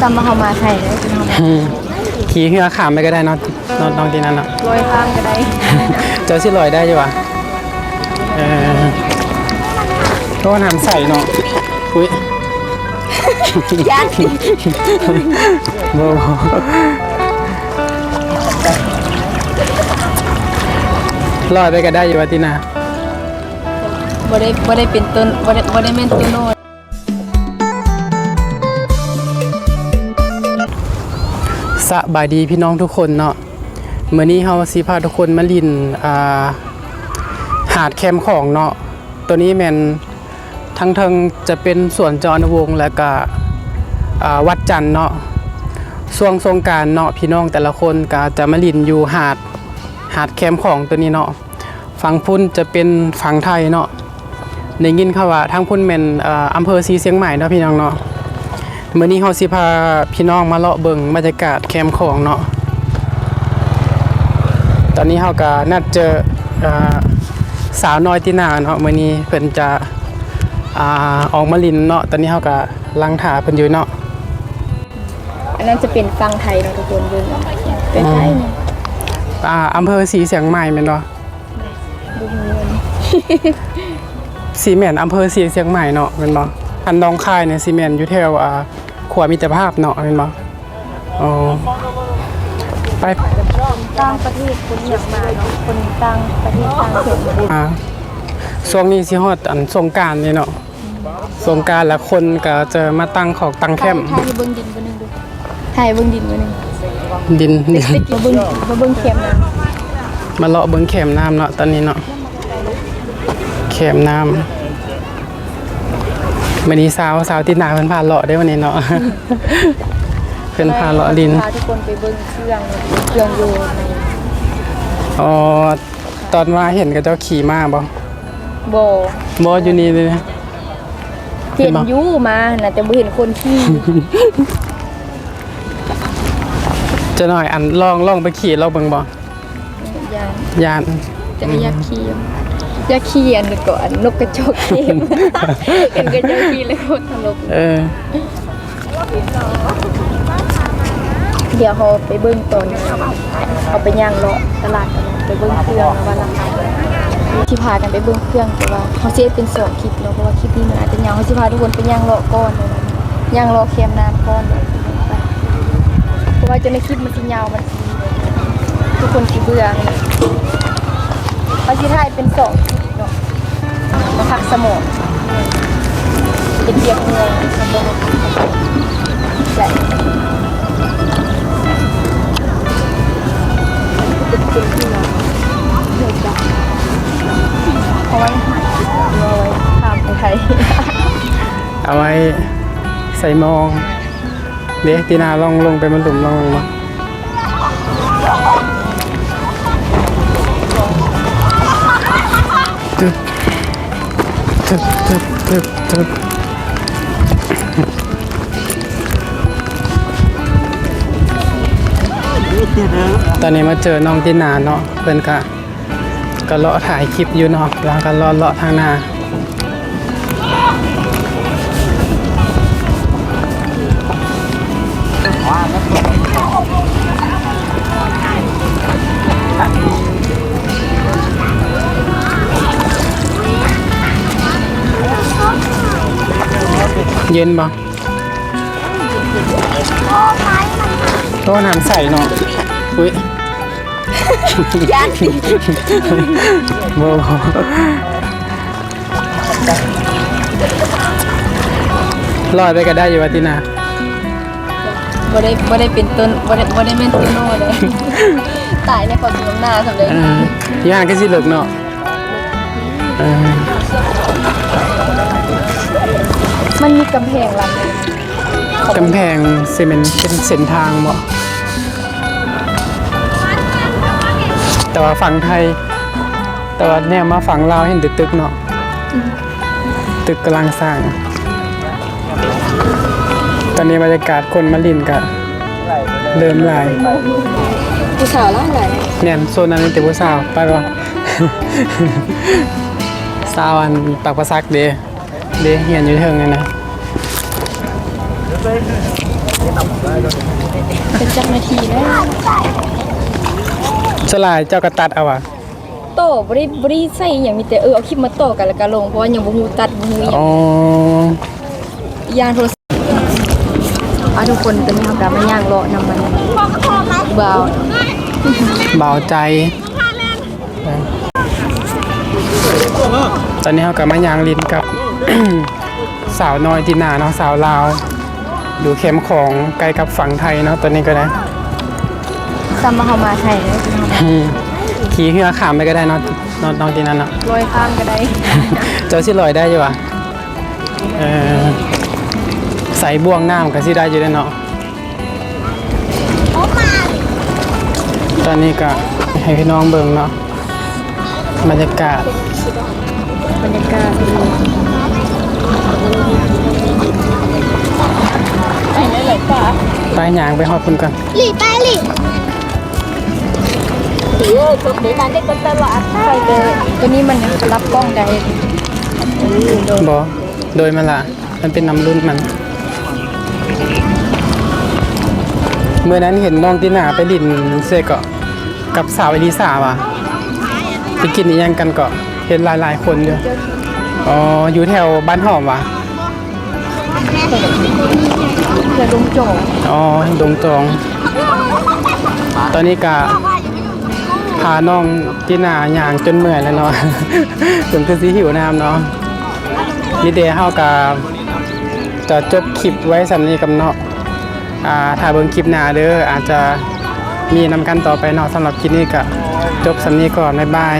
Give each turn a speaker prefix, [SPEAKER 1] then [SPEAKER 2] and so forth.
[SPEAKER 1] ซ้ำมาเข้ามาไทยได้เป็นเฮามา
[SPEAKER 2] อืมขี่เรือขามไปก็ได้เนาะเนาะน้องที่นั่นเนาะ
[SPEAKER 1] ลอยข้ามก็ได้
[SPEAKER 2] เจอสิลอยได้อยู่วะเออก็น้ำใสเนาะอุ้ย
[SPEAKER 1] ย่าน
[SPEAKER 2] โบลอยไปก็ได้อยู่วะที่นา
[SPEAKER 1] บ่ได้บ่ได้เป็นต้นบ่ได้บ่ได้แม่นต้นโนด
[SPEAKER 2] สบายดีพี่น้องทุกคนเนาะเมื่อนี้เฮาสิพาทุกคนมาลินอ่าหาดแคมของเนาะตัวนี้แมนทั้งเทิงจะเป็นสวนจรวงและก็อ่าวัดจันเนาะช่วงสงการเนาะพี่น้องแต่ละคนก็จะมาลินอยู่หาดหาดแคมของตัวนี้เนาะฝั่งพุ่นจะเป็นฝั่งไทยเนาะได้ยินเขาว่าทั้งพุ่นแม่นอ่าอำเภอศรีเชียงใหม่เนาะพี่น้องเนาะ มื่อนี้เฮาสิพาพี่น้องมาเลาะเบิ่งบรรยากาศแคมป์ของเนาะ ตอนนี้เฮาก็นัดเจออ่าสาวน้อยที่นาเนาะมื้อนี้เพิ่นจะอ่าออกมาลินเนาะ ตอนนี้เฮาก็ลังถาเพิ่นอยู่เนาะ
[SPEAKER 1] อันนั้นจะเป็นฟังไทยเนาะทุกคนเบิ่งเอาเป็นไทยเนี่ย
[SPEAKER 2] อ่าอำเภอศรีเสียงใหม่แม่นบ่
[SPEAKER 1] ดูเงิน
[SPEAKER 2] สีแม่นอำเภอศรีเสียงใหม่เนาะแม่นบ่อันหนองคายเนี่ยสีแม่นอยู่แถวอ่า ขวามิตรภาพเนาะแม่นบ่อ๋อไป
[SPEAKER 1] ต่างประเทศคนอยากมาเนาะคนต่างประเทศต่างเขตมา
[SPEAKER 2] อ่าช่วงนี้สิฮอดอันสงกรารนี่เนาะสงกรารแล้วคนก็จะมาตั้งของตั้งแคมป์
[SPEAKER 1] ไทยเบิ่งดินบ่นึงดูไทยเบิ่งดินบ่นึง
[SPEAKER 2] ดินดิน
[SPEAKER 1] มาเบิ่งมาเบิ่งเข็มนะ
[SPEAKER 2] มาเลาะเบิ่งแคมป์น้ำเนาะตอนนี้เนาะแคมป์น้ำ วันนี้สาวสาวติดหนาเพิ่นพาเลาะได้วันนี้เนาะเพิ่นพาเลาะดิน
[SPEAKER 1] พาทุกคนไปเบิ่งเครื่องเครื่องอยู่ใน
[SPEAKER 2] อ๋อตอนว่าเห็นกับเจ้าขี่ม้าบ่
[SPEAKER 1] บ่
[SPEAKER 2] บ่อยู่นี่เลย
[SPEAKER 1] เห็นอยู่มาน่ะแต่บ่เห็นคนขี่
[SPEAKER 2] จะหน่อยอันลองลองไปขี่ลองเบิ่งบ่
[SPEAKER 1] ยาน
[SPEAKER 2] ยาน
[SPEAKER 1] จะไม่อยากขี่อ ยากขี่อันก่อนนกกระจอกเทมเห็นกระจอกขี่เลยโคตรตลก
[SPEAKER 2] เออ
[SPEAKER 1] เดี๋ยวเขาไปเบิ้งตอนเขาไปย่างเลาะตลาดกันไปเบิ้งเครื่องว่าราคาที่พากันไปเบิ้งเครื่องแต่ว่าเขาเสียเป็นสองคลิปเนาะเพราะว่าคลิปนี้มันอาจจะยาวเขาสิพาทุกคนไปย่างเลาะก้อนเลยย่างเลาะเค็มน้ำก้อนเลยเพราะว่าจะในคลิปมันสิยาวมันทุกคนสิเบื่อเขาสิถ่ายเป็นสองคลิป มาพักสมองเป็นเบียกเงินสมองและเป็นเป็นที่มาเพื่อจะเอาไว้หายเอาไว้ทำไปไทย
[SPEAKER 2] เอาไว้ใส่มอง เดี๋ยวตีนาลองลงไปมันหลุมลองลงมา ตึ๊บตึ๊บตึ๊บตึ๊บตอนนี้มาเจอน้องตินาเนาะเพิ่นก็ก็เลาะถ่ายคลิปอยู่เนาะแล้วก็เลาะเลาะทางหน้า เย็นปะโต้น้ำใส่เนาะอุ้ย
[SPEAKER 1] ยัน
[SPEAKER 2] โบลอยไปก็ได้อยู่วะตินา
[SPEAKER 1] บ่ได้บ่ได้เป็นต้นบ่ได้บ่ได้แม่นต้นโน่เลยตายในความสูงหน้าสำเร็จ
[SPEAKER 2] เออย่านก็สิเลิกเนาะเออ
[SPEAKER 1] มันมีกำแพงหลังนึง
[SPEAKER 2] กำแพงซีเมนต์เป็นเส้นทางบ่แต่ว่าฝั่งไทย แต่ว่าเนี่ยมาฝั่งลาวเห็นแต่ตึกเนาะตึกกำลังสร้าง ตอนนี้บรรยากาศคนมาลินก็เริ่มหลาย
[SPEAKER 1] ผู้สาวล่าไหล
[SPEAKER 2] เนี่ยโซนนั้นเป็นแต่ผู้สาวไปบ่สาวอันปากประซักเด เดเหียนอยู่เทิงเลยนะ
[SPEAKER 1] เป็นจักนาทีแล้ว
[SPEAKER 2] สลายเจ้ากระตัดเอาว่ะ
[SPEAKER 1] โตบ่ได้บ่ได้ใส่อหย่างมีแต่เออเอาคลิปมาโตอกันแล้วก็ลงเพราะว่ายังบ่ฮู้ตัดบ่ฮู้อหยัง
[SPEAKER 2] อ๋อ
[SPEAKER 1] ย่างโทรศัพท์อะทุกคนตอนนี้เรากำลังมาย่างเลาะนำมันเบา
[SPEAKER 2] เบาใจ ตอนนี้เขากับมายางลินกับ สาวน้อยที่นาเนาะสาวลาวอยู่เข้มป์ของใกล้กับฝั่งไทยเนาะตอนนี้ก็ได้
[SPEAKER 1] ซ้ำมาเข้ามาไทยเลย
[SPEAKER 2] อืมขี่เรือขามไปก็ได้เนาะเนาะน้องที่นั่นเนาะ
[SPEAKER 1] ลอยข้ามก็ได้
[SPEAKER 2] เจ้าสิลอยได้อยู่วะเออใส่บ่วงน้ำก็สิได้อยู่ได้เนาะตอนนี้ก็ให้พี่น้องเบิ่งเนาะบรรยากาศ
[SPEAKER 1] บรรยากาศดี ไปเลยเลยป่ะ
[SPEAKER 2] ไปยางไปฮอดพุ่นกัน
[SPEAKER 1] หลีไปหลีเออตัวนี้มันได้ก็ตลาดใช่เลยตัวนี้มันรับกล้องได้โดน
[SPEAKER 2] บอโดยมันละมันเป็นน้ำรุ่นมัน เมื่อนั้นเห็นน้องตินาไปลินเซเกาะกับสาวอลิสาว่ะไปกินอีหยังกันเกาะเห็นหลายๆคนอยู่ อ๋อ อยู่แถวบ้านหอมว่ะ
[SPEAKER 1] เพื่อลงโจง
[SPEAKER 2] อ๋อ ดงจอง ตอนนี้ก็พาน้องตินาย่างจนเมื่อยแล้วเนาะ จนคือสิหิวน้ำเนาะนี่เดเฮากับจะจบคลิปไว้สำนี้กับเนาะอ่าถ้าเบิ่งคลิปหน้าเด้ออาจจะมีนำกันต่อไปเนาะสำหรับคลิปนี้ก็จบสำนี้ก่อนบ๊ายบาย